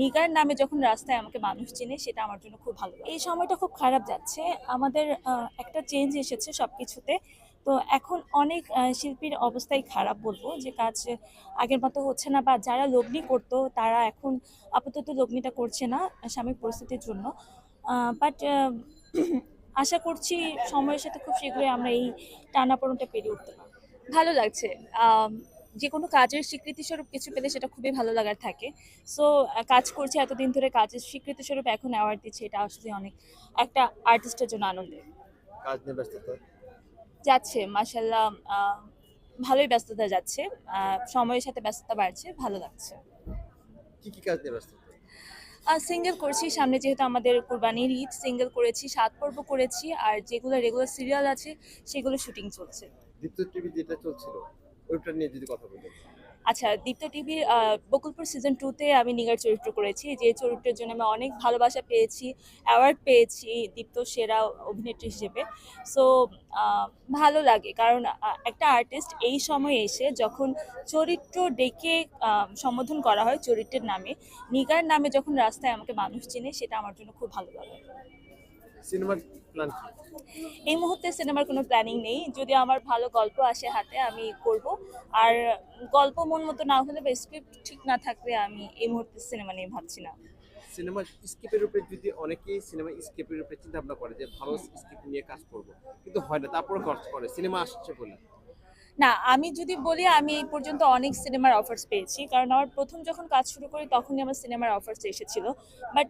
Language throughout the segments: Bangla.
নিগার নামে যখন রাস্তায় আমাকে মানুষ চেনে, সেটা আমার জন্য খুব ভালো এই সময়টা খুব খারাপ যাচ্ছে। আমাদের একটা চেঞ্জ এসেছে সব কিছুতে তো এখন অনেক শিল্পীর অবস্থাই খারাপ বলব, যে কাজ আগের মতো হচ্ছে না বা যারা লগ্নি করতো, তারা এখন আপাতত লগ্নিটা করছে না সাময়িক পরিস্থিতির জন্য। বাট আশা করছি সময়ের সাথে খুব শীঘ্রই আমরা এই টানাপোড়নটা পেরিয়ে উঠতে পারব। ভালো লাগছে। যে কোনো কাজের স্বীকৃতি স্বরূপ কিছু পেলে সেটা খুবই ভালো লাগার থাকে। সো কাজ করছি এতদিন ধরে কাজের স্বীকৃতি স্বরূপ এখন অ্যাওয়ার্ড দিচ্ছে এটা আসলে অনেক একটা আর্টিস্টের জন্য আনন্দের। কাজ নিয়ে ব্যস্ততা? যাচ্ছে মাসাল্লাহ ভালোই ব্যস্ততা যাচ্ছে সময়ের সাথে ব্যস্ততা বাড়ছে ভালো লাগছে। কি কি কাজ নিয়ে ব্যস্ততা আর সিঙ্গেল করছি সামনে যেহেতু আমাদের কোরবানির ঈদ সিঙ্গেল করেছি সাত পর্ব করেছি আর যেগুলো রেগুলার সিরিয়াল আছে সেগুলো শুটিং চলছে। দীপ্ত টিভি যেটা চলছিল নিয়ে যদি কথা বলেন আচ্ছা দীপ্ত টিভির বকুলপুর সিজন টুতে আমি নিগার চরিত্র করেছি। যে চরিত্রের জন্য আমি অনেক ভালোবাসা পেয়েছি অ্যাওয়ার্ড পেয়েছি দীপ্ত সেরা অভিনেত্রী হিসেবে। সো ভালো লাগে কারণ একটা আর্টিস্ট এই সময়ে এসে যখন চরিত্র ডেকে সম্বোধন করা হয় চরিত্রের নামে, নিগার নামে যখন রাস্তায় আমাকে মানুষ চেনে, সেটা আমার জন্য খুব ভালো লাগে। সিনেমার প্ল্যান এই মুহূর্তে সিনেমার কোনো প্ল্যানিং নেই। যদি আমার ভালো গল্প আসে হাতে আমি করব। আর গল্প মন মতো না হলে বা স্ক্রিপ্ট ঠিক না থাকলে আমি এই মুহূর্তে সিনেমা নিয়ে ভাবছি না। সিনেমা স্কিপের উপরে যদি অনেকেই সিনেমা স্কিপের উপরে চিন্তা ভাবনা করে যে ভালো স্কিপ নিয়ে কাজ করব কিন্তু হয় না তারপরে খরচ করে সিনেমা আসছে বলে। না আমি যদি বলি আমি এই পর্যন্ত অনেক সিনেমার অফার্স পেয়েছি। কারণ আমার প্রথম যখন কাজ শুরু করি তখনই আমার সিনেমার অফার্স এসেছিল। বাট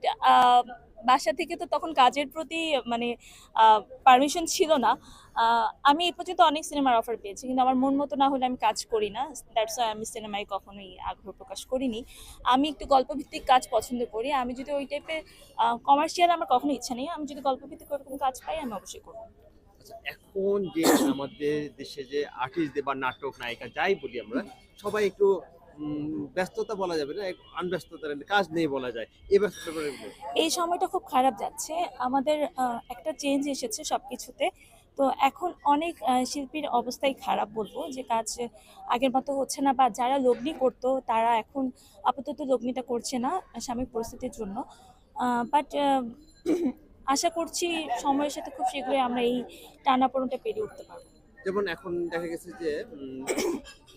বাসা থেকে তো তখন কাজের প্রতি মানে পারমিশন ছিল না। আমি এই পর্যন্ত অনেক সিনেমার অফার পেয়েছি, কিন্তু আমার মন মতো না হলে আমি কাজ করি না। দ্যাটস আমি সিনেমায় কখনোই আগ্রহ প্রকাশ করিনি। আমি একটু গল্পভিত্তিক কাজ পছন্দ করি। আমি যদি ওই টাইপের কমার্শিয়াল আমার কখনো ইচ্ছা নেই। আমি যদি গল্পভিত্তিক ওরকম কাজ পাই, আমি অবশ্যই করব। আচ্ছা এখন যে আমাদের দেশে যে আর্টিস্টদের বা নাটক নায়িকা যাই বলি আমরা, সবাই একটু ব্যস্ততা বলা যাবে না আনব্যস্ততা কাজ নেই বলা যায়। এই ব্যস্ততা এই সময়টা খুব খারাপ যাচ্ছে। আমাদের একটা চেঞ্জ এসেছে সবকিছুতে। তো এখন অনেক শিল্পীর অবস্থাই খারাপ বলব যে কাজ আগের মতো হচ্ছে না বা যারা লগ্নি করতো তারা এখন আপাতত লগ্নিটা করছে না সাময়িক পরিস্থিতির জন্য। বাট আশা করছি সময়ের সাথে খুব শীঘ্রই আমরা এই টানাপোড়নটা পেরিয়ে উঠতে পারব। যেমন এখন দেখা গেছে যে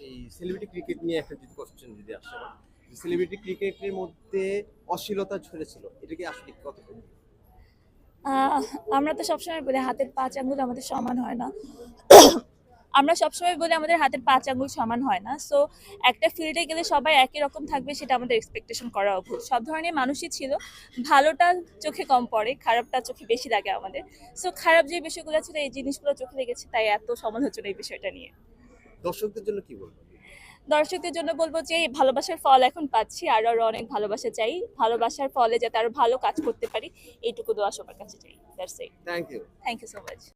এই সেলিব্রিটি ক্রিকেট নিয়ে একটা যদি কোশ্চেন যদি আসে সেলিব্রিটি ক্রিকেটের মধ্যে অশ্লীলতা ঝরেছিল, এটা কি আসলে কত আমরা তো সবসময় বলি হাতের পাঁচ আঙ্গুল আমাদের সমান হয় না। আমরা সবসময় বলি আমাদের হাতের পাঁচ আঙ্গুল সমান হয় না। সো একটা ফিল্ডে গেলে সবাই একই রকম থাকবে, সেটা আমাদের এক্সপেকটেশন করা ভুল সব ধরনের মানুষই ছিল। ভালোটা চোখে কম পড়ে, খারাপটা চোখে বেশি লাগে আমাদের। সো খারাপ যে বিষয়গুলো ছিল, এই জিনিসগুলো চোখে লেগেছে, তাই এত সমালোচনা এই বিষয়টা নিয়ে। দর্শকদের জন্য কি বলব দর্শকদের জন্য বলব যে ভালোবাসার ফল এখন পাচ্ছি আর আরও অনেক ভালোবাসা চাই। ভালোবাসার ফলে যাতে আরও ভালো কাজ করতে পারি এইটুকু দোয়া সবার কাছে চাই that's it thank you thank you so much